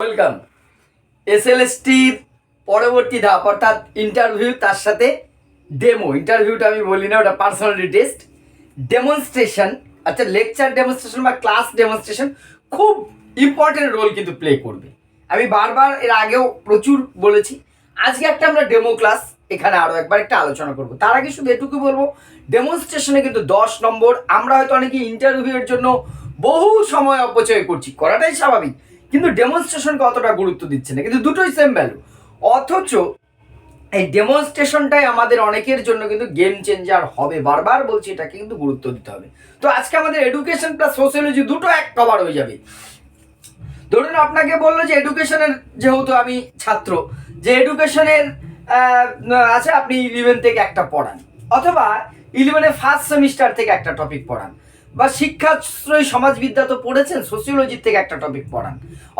Welcome এসএলএসটির পরবর্তী ধাপ, অর্থাৎ ইন্টারভিউ তার সাথে ডেমো ইন্টারভিউটা আমি বলি না, ওটা পার্সোনালিটি টেস্ট ডেমনস্ট্রেশন আচ্ছা লেকচার ডেমনস্ট্রেশন বা ক্লাস ডেমনস্ট্রেশন খুব ইম্পর্টেন্ট রোল কিন্তু প্লে করবে। আমি বারবার এর আগেও প্রচুর বলেছি। আজকে একটা আমরা ডেমো ক্লাস এখানে আরও একবার একটা আলোচনা করব। তার আগে শুধু এটুকু বলব ডেমনস্ট্রেশনে কিন্তু দশ নম্বর, আমরা হয়তো অনেকে ইন্টারভিউয়ের জন্য বহু সময় অপচয় করছি। করাটাই স্বাভাবিক। কিন্তু ডেমনস্ট্রেশনকে অতটা গুরুত্ব দিচ্ছে না। কিন্তু দুটোই সেম ভ্যালু অথচ এই ডেমনস্ট্রেশনটাই আমাদের অনেকের জন্য কিন্তু গেম চেঞ্জার হবে। বারবার বলছি, এটাকে কিন্তু গুরুত্ব দিতে হবে। তো আজকে আমাদের এডুকেশন প্লাস সোশিয়োলজি দুটো এক কভার হয়ে যাবে। ধরুন আপনাকে বলল যে এডুকেশনের যেহেতু আমি ছাত্র, যে এডুকেশনের আছে, আপনি ইলেভেন থেকে একটা পড়ান। অথবা ইলেভেনের ফার্স্ট সেমিস্টার থেকে একটা টপিক পড়ান। বা শিক্ষাশ্রয়ী সমাজবিদ্যা তো পড়েছেন সোসিওলজির থেকে একটা টপিক পড়ান,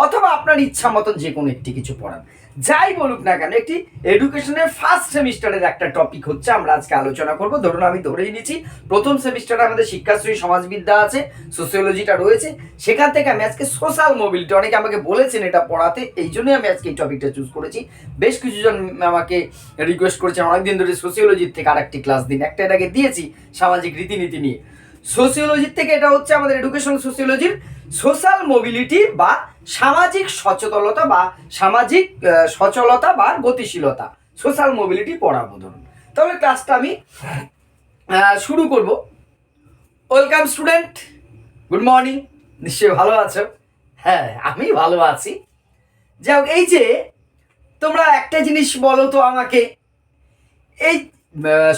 অথবা আপনার ইচ্ছা মতন যে কোনো একটি কিছু পড়ান। যাই বলুক না কেন, একটি এডুকেশনের ফার্স্ট সেমিস্টারের একটা টপিক হচ্ছে, আমরা আজকে আলোচনা করব। ধরুন আমি ধরেই নিচ্ছি, প্রথম সেমিস্টারে আমাদের শিক্ষাশ্রয়ী সমাজবিদ্যা আছে সোসিওলজিটা রয়েছে, সেখান থেকে আমি আজকে সোশ্যাল মোবিলিটি অনেকে আমাকে বলেছেন এটা পড়াতে, এই জন্যই আমি আজকে এই টপিকটা চুজ করেছি। বেশ কিছুজন আমাকে রিকোয়েস্ট করেছেন, অনেকদিন ধরে সোসিওলজির থেকে আরেকটি ক্লাস দিন, একটা এটাকে দিয়েছি সামাজিক রীতিনীতি নিয়ে। সোসিওলজির থেকে এটা হচ্ছে আমাদের এডুকেশন সোসিওলজির সোশ্যাল মোবিলিটি বা সামাজিক সচেতনতা বা সামাজিক সচলতা বা গতিশীলতা। সোশ্যাল মোবিলিটি পড়াবো ধরুন। তাহলে ক্লাসটা আমি শুরু করব। ওয়েলকাম স্টুডেন্ট গুড মর্নিং নিশ্চয়ই ভালো আছো? হ্যাঁ আমি ভালো আছি। যাই এই যে তোমরা একটা জিনিস বলো তো আমাকে। এই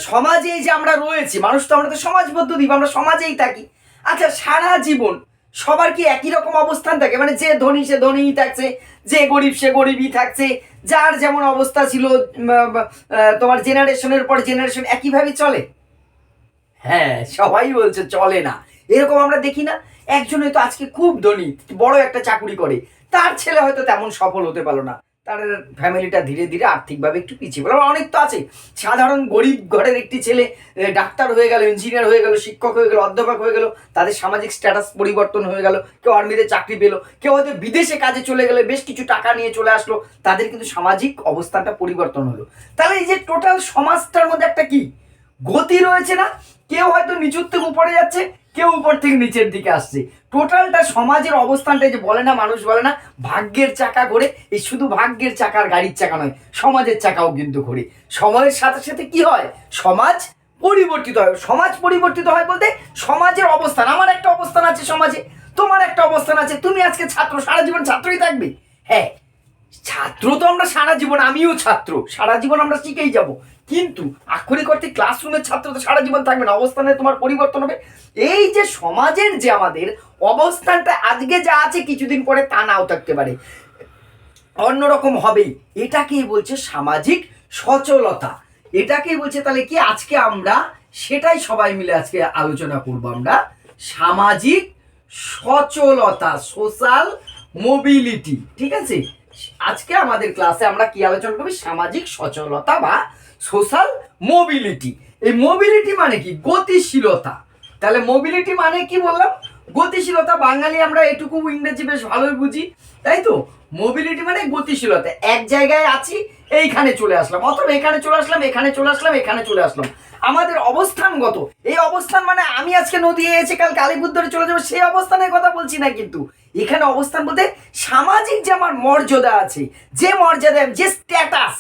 সমাজে যে আমরা রয়েছি, মানুষ তো আমরা তো সমাজবদ্ধ দ্বীপ আমরা সমাজেই থাকি। আচ্ছা সারা জীবন সবার কি একই রকম অবস্থান থাকে? মানে যে ধনী, সে ধনীই থাকছে, যে গরিব, সে গরিবই থাকছে। যার যেমন অবস্থা ছিল তোমার জেনারেশনের পর জেনারেশন একইভাবে চলে? হ্যাঁ সবাই বলছে চলে না। এরকম আমরা দেখি না। একজন হয়তো আজকে খুব ধনী, বড় একটা চাকুরি করে। তার ছেলে হয়তো তেমন সফল হতে পারল না। তার ফ্যামিলিটা ধীরে ধীরে আর্থিকভাবে একটু পিছিয়ে আবার অনেক তো আছে। সাধারণ গরিব ঘরের একটি ছেলে ডাক্তার হয়ে গেল ইঞ্জিনিয়ার হয়ে গেল, শিক্ষক হয়ে গেল, অধ্যাপক হয়ে গেল, তাদের সামাজিক স্ট্যাটাস পরিবর্তন হয়ে গেল, কেউ আর্মিতে চাকরি পেল, কেউ হয়তো বিদেশে কাজে চলে গেলে, বেশ কিছু টাকা নিয়ে চলে আসলো, তাদের কিন্তু সামাজিক অবস্থানটা পরিবর্তন হলো। তাহলে এই যে টোটাল সমাজটার মধ্যে একটা কি? গতি রয়েছে না? কেউ হয়তো নিচুর উপরে যাচ্ছে কেউ উপর থেকে নিচের দিকে আসছে। টোটালটা সমাজের অবস্থানটা যে বলে না, মানুষ বলে না, ভাগ্যের চাকা ঘোরে। এই শুধু ভাগ্যের চাকার গাড়ির চাকা নয়, সমাজের চাকাও কিন্তু ঘোরে। সময়ের সাথে সাথে কি হয়? সমাজ পরিবর্তিত হয়। সমাজ পরিবর্তিত হয় বলতে সমাজের অবস্থান। আমার একটা অবস্থান আছে সমাজে, তোমার একটা অবস্থান আছে। তুমি আজকে ছাত্র, সারা জীবন ছাত্রই থাকবে। হ্যাঁ ছাত্র তো আমরা সারা জীবন, আমিও ছাত্র, সারা জীবন আমরা শিখেই যাব। কিন্তু আক্ষরিক অর্থে ক্লাসরুমের ছাত্র তো সারা জীবন থাকবে না, অবস্থানে তোমার পরিবর্তন হবে। এই যে সমাজের যে আমাদের অবস্থানটা, আজকে যা আছে কিছুদিন পরে তা নাও থাকতে পারে। অন্যরকম হবেই। এটাকেই বলছে সামাজিক সচলতা। এটাকেই বলছে তাহলে কি আজকে আমরা সেটাই সবাই মিলে আজকে আলোচনা করব আমরা। সামাজিক সচলতা সোশ্যাল মোবিলিটি ঠিক আছে? আজকে আমাদের ক্লাসে আমরা কি আলোচনা করব? সামাজিক সচলতা বা সোশ্যাল মোবিলিটি এই মোবিলিটি মানে কি? গতিশীলতা। তাহলে মোবিলিটি মানে কি বললাম? গতিশীলতা, বাঙালি আমরা এটুকু ইংরেজি বেশ ভালোই বুঝি। তাই তো? মোবিলিটি মানে গতিশীলতা। এক জায়গায় আছি, এইখানে চলে আসলাম। অথবা এখানে চলে আসলাম, এখানে চলে আসলাম, এখানে চলে আসলাম। আমাদের অবস্থানগত এই অবস্থান মানে আমি আজকে নদী এসে কাল কালীপুত্তরে চলে যাব, সেই অবস্থানের কথা বলছি না কিন্তু। এখানে অবস্থান বলতে সামাজিক যে আমার মর্যাদা আছে, যে মর্যাদা, যে স্ট্যাটাস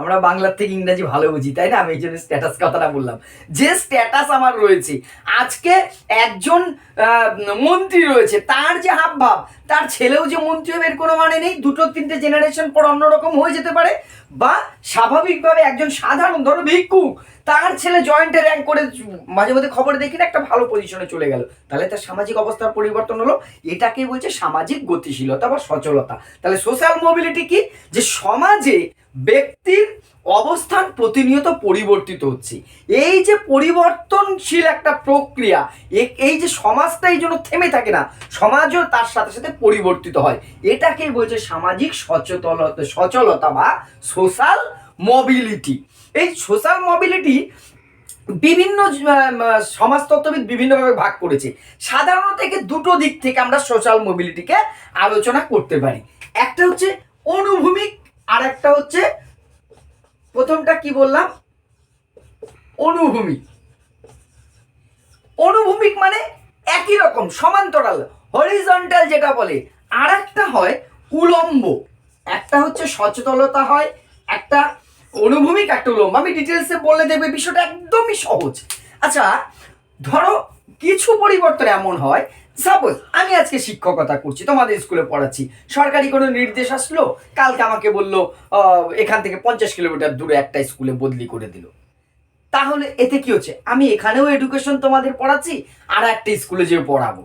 আমরা বাংলার থেকে ইংরেজি ভালো বুঝি, তাই না? আমি এই জন্য স্ট্যাটাস কথাটা বললাম। যে স্ট্যাটাস আমার রয়েছে, আজকে একজন মন্ত্রী রয়েছে, তার যে হাব ভাব তার ছেলেও যে মন্ত্রী হবে, এর কোনো মানে নেই। দুটো তিনটে জেনারেশন পর অন্যরকম হয়ে যেতে পারে, বা স্বাভাবিকভাবে একজন সাধারণ, ধরো ভিক্ষুক তার ছেলে জয়েন্টে র্যাঙ্ক করে মাঝে মধ্যে খবর দেখি না একটা ভালো পজিশনে চলে গেল। তাহলে তার সামাজিক অবস্থার পরিবর্তন হলো। এটাকে বলছে সামাজিক গতিশীলতা বা সচলতা। তাহলে সোশ্যাল মোবিলিটি কি? যে সমাজে ব্যক্তির অবস্থান প্রতিনিয়ত পরিবর্তিত হচ্ছে। এই যে পরিবর্তনশীল একটা প্রক্রিয়া এই যে সমাজটা এই জন্য থেমে থাকে না, সমাজও তার সাথে সাথে পরিবর্তিত হয়। এটাকেই বলছে সামাজিক সচেতনতা, সচলতা বা সোশ্যাল মোবিলিটি এই সোশ্যাল মোবিলিটি বিভিন্ন সমাজতত্ত্ববিদ বিভিন্নভাবে ভাগ করেছে। সাধারণত থেকে দুটো দিক থেকে আমরা সোশ্যাল মোবিলিটিকে আলোচনা করতে পারি। একটা হচ্ছে অনুভূমিক আর একটা হচ্ছে, প্রথমটা কি বললাম? অনুভূমিক। অনুভূমিক মানে একই রকম, সমান্তরাল হরিজন্টাল যেটা বলে। আর একটা হয় উলম্ব। একটা হচ্ছে সচেতনতা হয়, একটা অনুভূমিক, একটা উলম্ব। আমি ডিটেলসে বলে দেবে বিষয়টা একদমই সহজ। আচ্ছা ধরো কিছু পরিবর্তন এমন হয় সাপোজ আমি আজকে শিক্ষকতা করছি, তোমাদের স্কুলে পড়াচ্ছি। সরকারি কোনো নির্দেশ আসলো? কালকে আমাকে বলল এখান থেকে পঞ্চাশ কিলোমিটার দূরে একটা স্কুলে বদলি করে দিল। তাহলে এতে কি হচ্ছে? আমি এখানেও এডুকেশন তোমাদের পড়াচ্ছি আর একটা স্কুলে যেয়ে পড়াবো।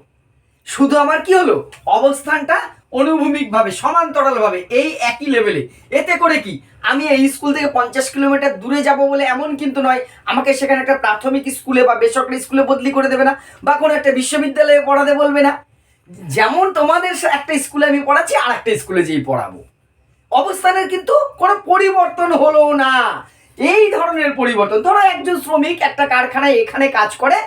শুধু আমার কি হলো? অবস্থানটা অনুভূমিকভাবে, সমান্তরালভাবে, এই একই লেভেলে এতে করে কি? আমি এই স্কুল থেকে পঞ্চাশ কিলোমিটার দূরে যাব বলে এমন কিন্তু নয়। আমাকে সেখানে একটা প্রাথমিক স্কুলে বা বেসরকারি স্কুলে বদলি করে দেবে না, বা কোনো একটা বিশ্ববিদ্যালয়ে পড়াতে বলবে না। যেমন তোমাদের একটা স্কুলে আমি পড়াচ্ছি, আর একটা স্কুলে যেই পড়াবো। অবস্থানের কিন্তু কোনো পরিবর্তন হলো না। এই ধরনের পরিবর্তন। ধরো একজন শ্রমিক একটা কারখানায় এখানে কাজ করে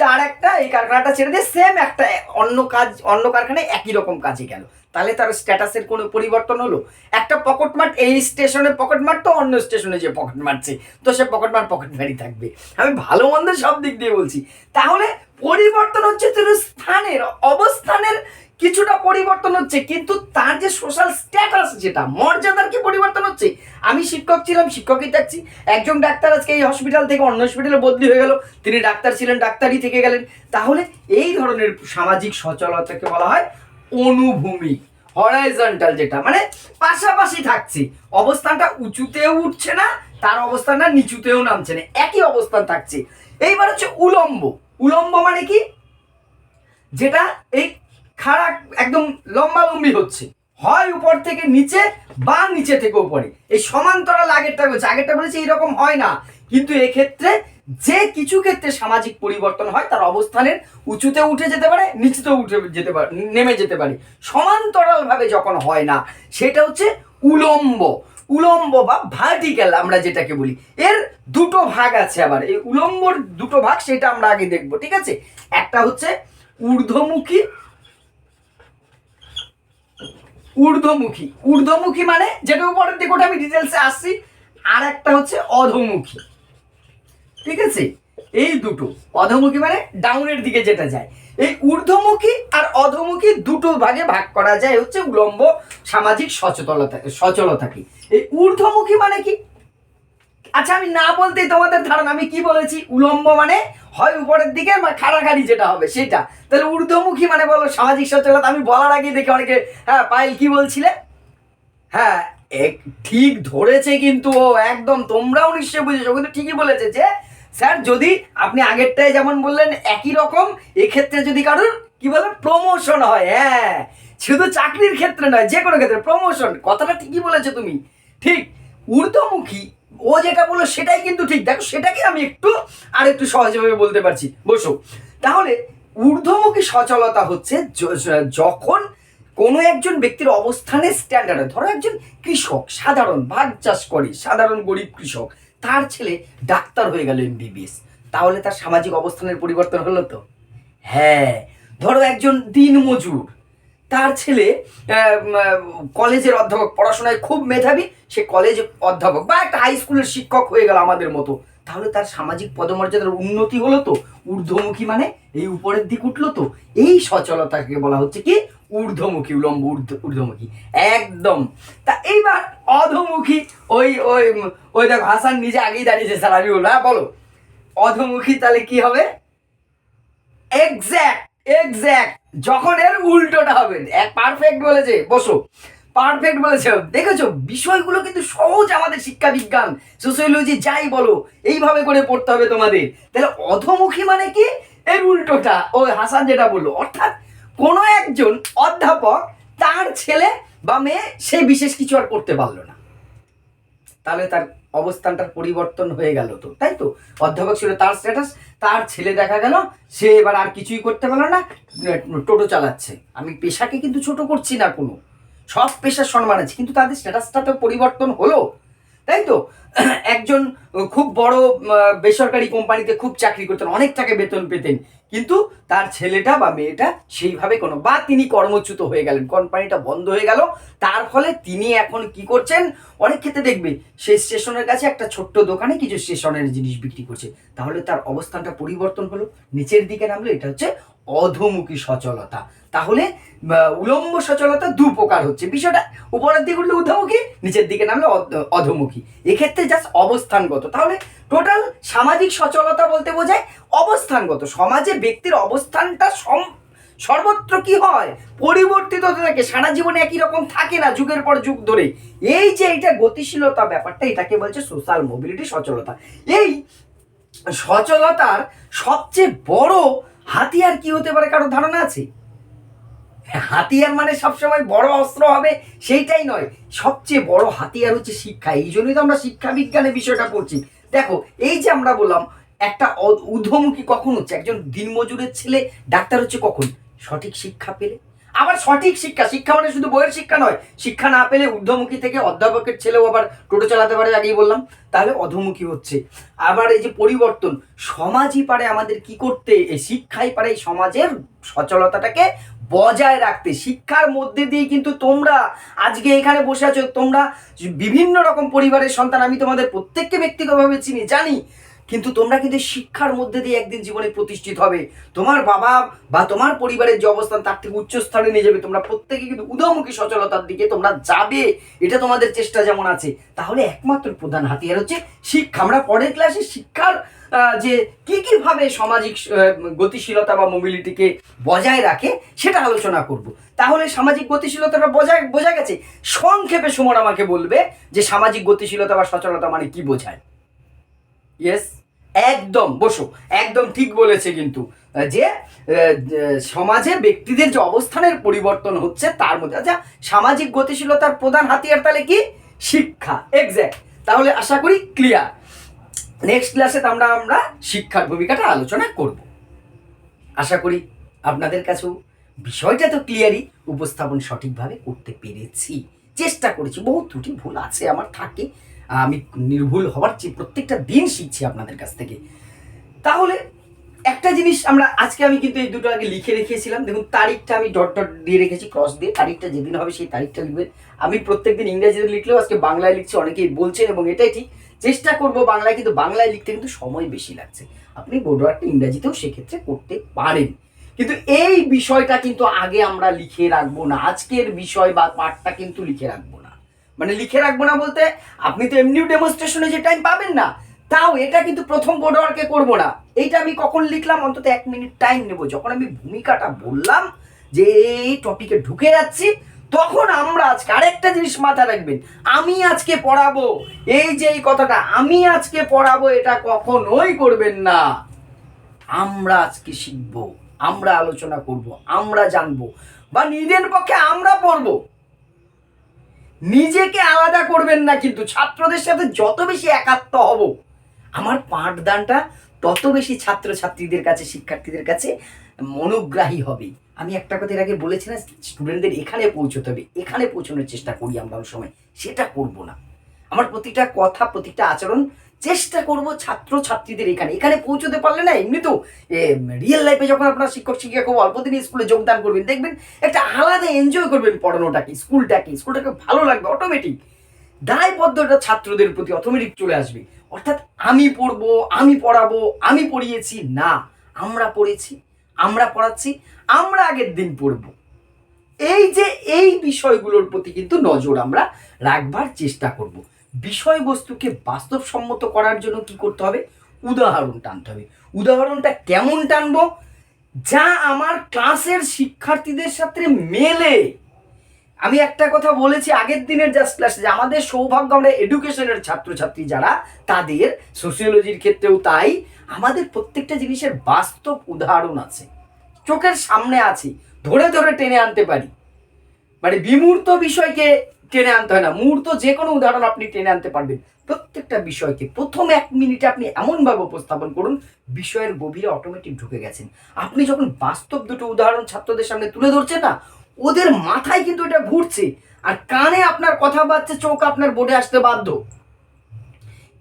তার একটা এই কারখানাটা ছেড়ে দিয়ে সেম একটা অন্য কাজ, অন্য কারখানায় একই রকম কাজে গেল। তাহলে তার স্ট্যাটাসের কোনো পরিবর্তন হলো? একটা পকেট মার্ট এই স্টেশনে পকেট মার্ট তো অন্য স্টেশনে যে পকেট মারছে তো সে পকেট মার্ট পকেট মারি থাকবে। আমি ভালো মন্দ সব দিক দিয়ে বলছি। তাহলে পরিবর্তন হচ্ছে তোর স্থানের, অবস্থানের কিছুটা পরিবর্তন হচ্ছে, কিন্তু তার যে সোশ্যাল স্ট্যাটাস যেটা, মর্যাদার কি পরিবর্তন হচ্ছে? আমি শিক্ষক ছিলাম, শিক্ষকই থাকছি। একজন ডাক্তার আজকে এই হসপিটাল থেকে অন্য হসপিটালে বদলি হয়ে গেল। তিনি ডাক্তার ছিলেন, ডাক্তারই থেকে গেলেন। তাহলে এই ধরনের সামাজিক সচলতাকে বলা হয় অনুভূমিক হরাইজন্টাল যেটা মানে পাশাপাশি থাকছে। অবস্থানটা উঁচুতেও উঠছে না, তার অবস্থানটা নিচুতেও নামছে না, একই অবস্থান থাকছে। এইবার হচ্ছে উলম্ব। উলম্ব মানে কি? যেটা এই খাড়া একদম লম্বালম্বি হচ্ছে। হয় উপর থেকে নিচে বা নিচে থেকে উপরে। এই সমান্তরাল আগেরটা বলছে। আগেরটা বলেছে এইরকম হয় না। কিন্তু এক্ষেত্রে যে কিছু ক্ষেত্রে সামাজিক পরিবর্তন হয়, তার অবস্থানের উঁচুতে উঠে যেতে পারে নিচুতে উঠে যেতে পারে, নেমে যেতে পারে। সমান্তরাল ভাবে যখন হয় না, সেটা হচ্ছে উলম্ব। উলম্ব বা ভার্টিক্যাল আমরা যেটাকে বলি। এর দুটো ভাগ আছে আবার। এই উলম্বর দুটো ভাগ, সেটা আমরা আগে দেখব, ঠিক আছে? একটা হচ্ছে ঊর্ধ্বমুখী ঊর্ধ্বমুখী। ঊর্ধ্বমুখী মানে যেটা উপরের দিকে ওটা আমি ডিটেলসে আসছি, আর একটা হচ্ছে অধমুখী। ঠিক আছে? এই দুটো। অধমুখী মানে ডাউনের দিকে যেটা যায়। এই ঊর্ধ্বমুখী আর অধমুখী দুটো ভাগে ভাগ করা যায়, হচ্ছে উলম্ব সামাজিক সচেতনতা সচলতাকে। এই ঊর্ধ্বমুখী মানে কি? আচ্ছা আমি না বলতেই তোমাদের ধারণা, আমি কি বলেছি? উলম্ব মানে হয় উপরের দিকে বা খাড়াখাড়ি যেটা হবে, সেটা। তাহলে ঊর্ধ্বমুখী মানে বলো, সামাজিক সচেতনতা, আমি বলার আগে দেখে অনেকে হ্যাঁ পায়েল কি বলছিলে? হ্যাঁ এক ঠিক ধরেছে কিন্তু ও, একদম, তোমরাও নিশ্চয়ই বুঝেছ কিন্তু ঠিকই বলেছে যে, স্যার, যদি আপনি আগেরটায় যেমন বললেন, একই রকম, এক্ষেত্রে যদি কারোর, কি বলেন প্রমোশন হয় হ্যাঁ। শুধু চাকরির ক্ষেত্রে নয়, যে কোনো ক্ষেত্রে প্রমোশন কথাটা ঠিকই বলেছ তুমি। ঠিক, ঊর্ধ্বমুখী ও যেটা বলল সেটাই কিন্তু ঠিক। দেখো, সেটাকে আমি একটু আর একটু সহজভাবে বলতে পারছি। বসো। তাহলে ঊর্ধ্বমুখী সচলতা হচ্ছে যখন কোনো একজন ব্যক্তির অবস্থানের স্ট্যান্ডার্ডে ধরো একজন কৃষক, সাধারণ ভাগ চাষ করে, সাধারণ গরিব কৃষক। তার ছেলে ডাক্তার হয়ে গেল এমবিবিএস তাহলে তার সামাজিক অবস্থানের পরিবর্তন হলো তো? হ্যাঁ। ধরো একজন দিনমজুর। তার ছেলে কলেজের অধ্যাপক, পড়াশোনায় খুব মেধাবী, সে কলেজ অধ্যাপক বা একটা হাই স্কুলের শিক্ষক হয়ে গেল আমাদের মতো। তাহলে তার সামাজিক পদমর্যাদার উন্নতি হলো তো? ঊর্ধ্বমুখী মানে এই উপরের দিক উঠল তো? এই সচলতাকে বলা হচ্ছে কি? ঊর্ধ্বমুখী, উলম্ব ঊর্ধ্ব- ঊর্ধ্বমুখী। একদম। তা এইবার অধমুখী, ওই ওই ওই দেখো, হাসান নিজে আগেই দাঁড়িয়েছে, স্যার, আমি হ্যাঁ বলো। অধমুখী তাহলে কি হবে? এক্স্যাক্ট এক্স্যাক্ট যখন এর উল্টোটা হবে, এক পারফেক্ট বলেছে, বসো। পারফেক্ট বলেছে। দেখেছ, বিষয়গুলো কিন্তু সহজ আমাদের শিক্ষা বিজ্ঞান সোসিওলজি যাই বলো, এইভাবে করে পড়তে হবে তোমাদের। তাহলে অধমুখী মানে কি? এর উল্টোটা। ও হাসান যেটা বলল, অর্থাৎ কোনো একজন অধ্যাপক তার ছেলে বা মেয়ে সে বিশেষ কিছু আর করতে পারল না। তাহলে তার অবস্থানটার পরিবর্তন হয়ে গেল তো, তাই তো? অধ্যাপক ছিল তার স্ট্যাটাস তার ছেলে দেখা গেল, সে এবার আর কিছুই করতে পারল না টোটো চালাচ্ছে। আমি পেশাকে কিন্তু ছোট করছি না কোনো, সব পেশার সম্মান আছে, কিন্তু তাদের স্ট্যাটাসটা তো পরিবর্তন হলো, তাই তো? একজন খুব বড় বেসরকারি কোম্পানিতে খুব চাকরি করতেন অনেক টাকা বেতন পেতেন কিন্তু তার ছেলেটা বা মেয়েটা সেইভাবে কোনো, বা তিনি কর্মচ্যুত হয়ে গেলেন, কোম্পানিটা বন্ধ হয়ে গেল। তার ফলে তিনি এখন কি করছেন? অনেক ক্ষেত্রে দেখবে, সে স্টেশনের কাছে একটা ছোট্ট দোকানে কিছু স্টেশনের জিনিস বিক্রি করছে। তাহলে তার অবস্থানটা পরিবর্তন হলো, নিচের দিকে নামলো, এটা হচ্ছে অধোমুখী সচলতা। তাহলে উলম্ব সচলতা দু প্রকার হচ্ছে। বিষয়টা উপরের দিকে উঠলে ঊর্ধ্বমুখী, নিচের দিকে নামলে অধ- অধোমুখী। এক্ষেত্রে জাস্ট অবস্থানগত। তাহলে টোটাল সামাজিক সচলতা বলতে বোঝায় অবস্থানগত। সমাজে ব্যক্তির অবস্থানটা সম- সর্বত্র কি হয়? পরিবর্তিত থাকে। সারা জীবনে একই রকম থাকে না যুগের পর যুগ ধরে। এই যে এটা গতিশীলতা ব্যাপারটা, এটাকে বলছে সোশ্যাল মোবিলিটি সচলতা। এই সচলতার সবচেয়ে বড় হাতিয়ার কি হতে পারে কারও ধারণা আছে? হাতিয়ার মানে সবসময় বড় অস্ত্র হবে, সেইটাই নয়। সবচেয়ে বড় হাতিয়ার হচ্ছে শিক্ষা। এই জন্যই তো আমরা শিক্ষা বিজ্ঞানের বিষয়টা পড়ছি দেখো, এই যে আমরা বললাম, একটা ঊর্ধ্বমুখী কখন হচ্ছে? একজন দিনমজুরের ছেলে, ডাক্তার হচ্ছে কখন? সঠিক শিক্ষা পেলে। আবার সঠিক শিক্ষা শিক্ষা মানে শুধু বইয়ের শিক্ষা নয়, শিক্ষা না পেলে ঊর্ধ্বমুখী থেকে অধ্যাপকের ছেলেও আবার টোটো চালাতে পারে, আগেই বললাম। তাহলে অধমুখী হচ্ছে। আবার এই যে পরিবর্তন, সমাজই পারে আমাদের কি করতে? এই শিক্ষাই পারে এই সমাজের সচলতাটাকে বজায় রাখতে। শিক্ষার মধ্যে দিয়ে কিন্তু তোমরা আজকে এখানে বসে আছো, তোমরা বিভিন্ন রকম পরিবারের সন্তান, আমি তোমাদের প্রত্যেককে ব্যক্তিগতভাবে চিনি, জানি। কিন্তু তোমরা কিন্তু শিক্ষার মধ্যে দিয়ে একদিন জীবনে প্রতিষ্ঠিত হবে। তোমার বাবা বা তোমার পরিবারের যে অবস্থান, তার থেকে উচ্চ স্থানে নিয়ে যাবে। তোমরা প্রত্যেকে কিন্তু উদয়মুখী সচলতার দিকে তোমরা যাবে। এটা তোমাদের চেষ্টা যেমন আছে, তাহলে একমাত্র প্রধান হাতিয়ার হচ্ছে শিক্ষা। আমরা পরের ক্লাসে শিক্ষার যে কি কি ভাবে সামাজিক গতিশীলতা বা মোবিলিটিকে বজায় রাখে, সেটা আলোচনা করব। তাহলে সামাজিক গতিশীলতাটা বজায়, বোঝা গেছে? সংক্ষেপে সুমন আমাকে বলবে যে সামাজিক গতিশীলতা বা সচলতা মানে কি বোঝায়। ইয়েস একদম, বসো, একদম ঠিক বলেছে কিন্তু যে সমাজে ব্যক্তিদের যে অবস্থানের পরিবর্তন হচ্ছে তার মধ্যে আচ্ছা সামাজিক গতিশীলতার প্রধান হাতিয়ার তাহলে কি? শিক্ষা এক্স্যাক্ট তাহলে আশা করি ক্লিয়ার নেক্সট ক্লাসে আমরা আমরা শিক্ষার ভূমিকাটা আলোচনা করব। আশা করি আপনাদের কাছেও বিষয়টা তো ক্লিয়ারই উপস্থাপন সঠিকভাবে করতে পেরেছি, চেষ্টা করেছি, বহু ত্রুটি ভুল আছে, আমার থাকে আমি নির্ভুল হওয়ার চেয়ে প্রত্যেকটা দিন শিখছি আপনাদের কাছ থেকে। তাহলে একটা জিনিস আমরা, আজকে আমি কিন্তু এই দুটো আগে লিখে রেখেছিলাম। দেখুন, তারিখটা আমি ডট ডট দিয়ে রেখেছি ক্রস দিয়ে। তারিখটা যেদিন হবে সেই তারিখটা লিখবেন। আমি প্রত্যেকদিন ইংরেজিতে লিখলেও আজকে বাংলায় লিখছি, অনেকেই বলছেন এবং এটাই ঠিক। চেষ্টা করব বাংলায়, কিন্তু বাংলায় লিখতে কিন্তু সময় বেশি লাগছে। আপনি বোর্ডওয়ার্কটা ইংরেজিতেও সেক্ষেত্রে করতে পারেন। কিন্তু এই বিষয়টা কিন্তু আগে আমরা লিখে রাখব না। আজকের বিষয় বা পাঠটা কিন্তু লিখে রাখব মানে লিখে রাখব না বলতে, আপনি তো এমনিও ডেমনস্ট্রেশনে যে টাইম পাবেন না, তাও এটা কিন্তু প্রথম বোর্ডওয়ার্কে করব না। এইটা আমি কখন লিখলাম? অন্তত এক মিনিট টাইম নেব। যখন আমি ভূমিকাটা বললাম যে এই টপিকে ঢুকে যাচ্ছি, তখন আমরা আজকে আরেকটা জিনিস মাথায় রাখবেন। আমি আজকে পড়াবো। এই যে এই কথাটা, আমি আজকে পড়াবো, এটা কখনোই করবেন না। আমরা আজকে শিখব, আমরা আলোচনা করব, আমরা জানব, বা নিজের পক্ষে আমরা পড়ব। নিজেকে আলাদা করবেন না কিন্তু ছাত্রদের সাথে যত বেশি একাত্ম হব, আমার পাঠদানটা তত বেশি ছাত্রছাত্রীদের কাছে, শিক্ষার্থীদের কাছে মনোগ্রাহী হবে। আমি একটা কথা এর আগে বলেছি না স্টুডেন্টদের এখানে পৌঁছতে হবে, এখানে পৌঁছানোর চেষ্টা করি আমরা সময়, সেটা করব না। আমার প্রতিটা কথা, প্রতিটা আচরণ চেষ্টা করব ছাত্র ছাত্রীদের এখানে। এখানে পৌঁছতে পারলে না, এমনি তো রিয়েল লাইফে যখন আপনার শিক্ষক, শিক্ষিকা খুব অল্প দিনে স্কুলে যোগদান করবেন, দেখবেন একটা আলাদা এনজয় করবেন পড়ানোটাকে, স্কুলটাকে। স্কুলটাকে ভালো লাগবে অটোমেটিক দায়বদ্ধতা ছাত্রদের প্রতি অটোমেটিক চলে আসবে। অর্থাৎ আমি পড়ব, আমি পড়াবো, আমি পড়িয়েছি, না, আমরা পড়েছি, আমরা পড়াচ্ছি, আমরা আগের দিন পড়ব। এই যে, এই বিষয়গুলোর প্রতি কিন্তু নজর আমরা রাখবার চেষ্টা করব। বিষয়বস্তুকে বাস্তবসম্মত করার জন্য কি করতে হবে? উদাহরণ টানতে হবে। উদাহরণটা কেমন টানবো? যা আমার ক্লাসের শিক্ষার্থীদের সাথে মেলে। আমি একটা কথা বলেছি আগের দিনের জাস্ট ক্লাসে যে আমাদের সৌভাগ্য আমরা এডুকেশনের ছাত্রছাত্রী যারা, তাদের সোসিওলজির ক্ষেত্রেও তাই। আমাদের প্রত্যেকটা জিনিসের বাস্তব উদাহরণ আছে। চোখের সামনে আছে। ধরে ধরে টেনে আনতে পারি। মানে বিমূর্ত বিষয়কে টেনে আনতে হয় না। মুহূর্ত যে কোনো উদাহরণ আপনি টেনে আনতে পারবেন। প্রত্যেকটা বিষয়কে প্রথম এক মিনিটে আপনি এমনভাবে উপস্থাপন করুন, বিষয়ের গভীরে অটোমেটিক ঢুকে গেছেন। আপনি যখন বাস্তব দুটো উদাহরণ ছাত্রদের সামনে তুলে ধরছেন না, ওদের মাথায় কিন্তু এটা ঘুরছে আর কানে আপনার কথা বাজছে, চোখ আপনার বোর্ডে আসতে বাধ্য।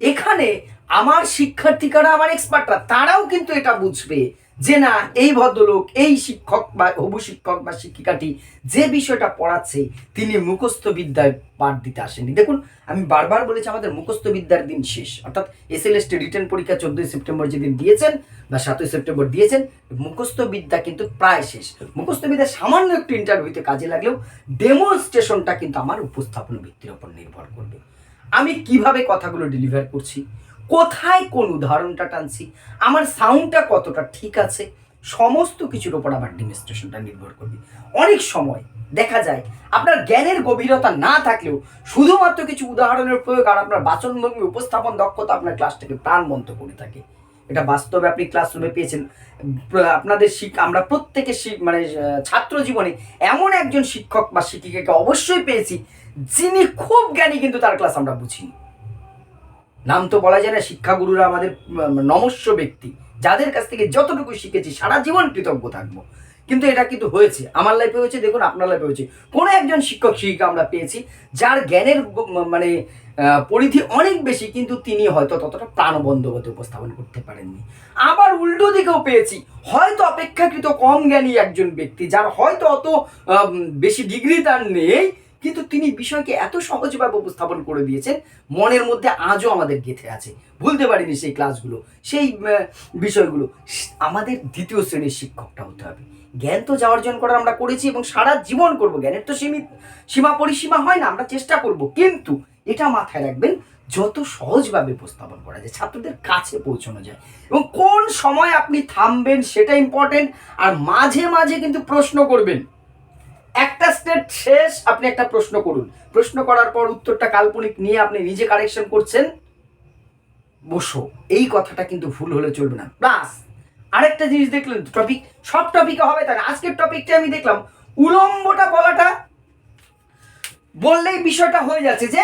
এখানে আমার শিক্ষার্থীকারা, আমার এক্সপার্টরা তারাও কিন্তু এটা বুঝবে। যে না, এই ভদ্রলোক, এই শিক্ষক বা হবু শিক্ষক বা শিক্ষিকাটি যে বিষয়টা পড়াচ্ছে, তিনি মুখস্থ বিদ্যায় পাঠ দিতে আসেনি দেখুন, আমি বারবার বলেছি আমাদের মুখস্থ বিদ্যার দিন শেষ। অর্থাৎ এস এল এসটি রিটার্ন পরীক্ষা চোদ্দোই সেপ্টেম্বর যেদিন দিয়েছেন বা সাতই সেপ্টেম্বর দিয়েছেন, মুখস্থ বিদ্যা কিন্তু প্রায় শেষ। মুখস্থ বিদ্যা সামান্য একটু ইন্টারভিউতে কাজে লাগলেও ডেমনস্ট্রেশনটা কিন্তু আমার উপস্থাপন ভিত্তির ওপর নির্ভর করবে। আমি কীভাবে কথাগুলো ডেলিভার করছি? কোথায় কোন উদাহরণটা টানছি? আমার সাউন্ডটা কতটা ঠিক আছে? সমস্ত কিছুর ওপর আমার ডেমনস্ট্রেশনটা নির্ভর করবে। অনেক সময় দেখা যায়, আপনার জ্ঞানের গভীরতা না থাকলেও শুধুমাত্র কিছু উদাহরণের প্রয়োগ আর আপনার বাচনভঙ্গি, উপস্থাপন দক্ষতা আপনার ক্লাসটাকে প্রাণবন্ত করে থাকে। এটা বাস্তবে আপনি ক্লাসরুমে পেয়েছেন। আপনাদের শিক, আমরা প্রত্যেকে মানে ছাত্র জীবনে এমন একজন শিক্ষক বা শিক্ষিকাকে অবশ্যই পেয়েছি, যিনি খুব জ্ঞানী কিন্তু তার ক্লাস আমরা বুঝিনি। নাম তো বলা যায় না, শিক্ষাগুরুরা আমাদের নমস্য ব্যক্তি। যাদের কাছ থেকে যতটুকু শিখেছি, সারা জীবন কৃতজ্ঞ থাকব। কিন্তু এটা কিন্তু হয়েছে। আমার লাইফে হয়েছে, দেখুন আপনার লাইফে হয়েছে। কোনো একজন শিক্ষক, শিক্ষিকা আমরা পেয়েছি, যার জ্ঞানের মানে পরিধি অনেক বেশি, কিন্তু তিনি হয়তো ততটা প্রাণবন্ধকতে উপস্থাপন করতে পারেননি। আবার উল্টো দিকেও পেয়েছি, হয়তো অপেক্ষাকৃত কম জ্ঞানী একজন ব্যক্তি, যার হয়তো অত বেশি ডিগ্রি তার নেই কিন্তু তিনি বিষয়কে এত সহজভাবে উপস্থাপন করে দিয়েছেন, মনের মধ্যে আজও আমাদের গেঁথে আছে। ভুলতে পারিনি সেই ক্লাসগুলো, সেই বিষয়গুলো। আমাদের দ্বিতীয় শ্রেণির শিক্ষকটা হতে হবে। জ্ঞান তো যা অর্জন করার আমরা করেছি এবং সারা জীবন করব। জ্ঞানের তো সীমিত সীমা পরিসীমা হয় না, আমরা চেষ্টা করব। কিন্তু এটা মাথায় রাখবেন, যত সহজভাবে উপস্থাপন করা যায়, ছাত্রদের কাছে পৌঁছানো যায়। এবং কোন সময় আপনি থামবেন সেটা ইম্পর্টেন্ট আর মাঝে মাঝে কিন্তু প্রশ্ন করবেন। একটা স্টেট শেষ, আপনি একটা প্রশ্ন করুন। প্রশ্ন করার পর উত্তরটা কাল্পনিক নিয়ে আপনি নিজে কারেকশন করছেন। বসো। এই কথাটা কিন্তু ভুল হলে চলবে না। প্লাস আরেকটা জিনিস দেখলেন টপিক সব টপিকে হবে না আজকের টপিকটা আমি দেখলাম, উলম্বটা বলাটা বললেই বিষয়টা হয়ে যাচ্ছে যে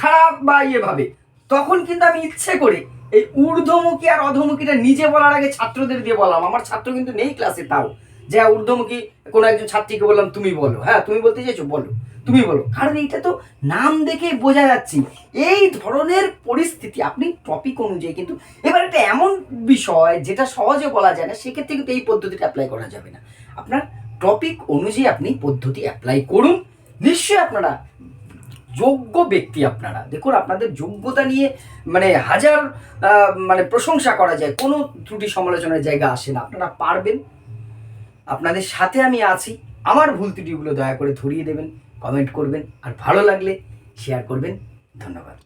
খারাপ বা ইয়ে ভাবে। তখন কিন্তু আমি ইচ্ছে করে এই ঊর্ধ্বমুখী আর অধমুখীটা নিজে বলার আগে ছাত্রদের দিয়ে বললাম আমার ছাত্র কিন্তু নেই ক্লাসে তাও। যে ঊর্ধ্বমুখী কোনো একজন ছাত্রীকে বললাম, তুমি বলো। হ্যাঁ তুমি বলতে চাইছো? বলো। তুমি বলো। কারণ এইটা তো নাম দেখে বোঝা যাচ্ছে। এই ধরনের পরিস্থিতি আপনি টপিক অনুযায়ী কিন্তু এবার একটা এমন বিষয় যেটা সহজে বলা যায় না, সেক্ষেত্রে কিন্তু এই পদ্ধতিটা অ্যাপ্লাই করা যাবে না। আপনার টপিক অনুযায়ী আপনি পদ্ধতি অ্যাপ্লাই করুন। নিশ্চয়ই আপনারা যোগ্য ব্যক্তি আপনারা। দেখুন, আপনাদের যোগ্যতা নিয়ে মানে হাজার মানে প্রশংসা করা যায়। কোনো ত্রুটি সমালোচনার জায়গা আসে না। আপনারা পারবেন। আপনাদের সাথে আমি আছি। আমার ভুল ত্রুটিগুলো দয়া করে ধরিয়ে দেবেন কমেন্ট করবেন, আর ভালো লাগলে শেয়ার করবেন। ধন্যবাদ।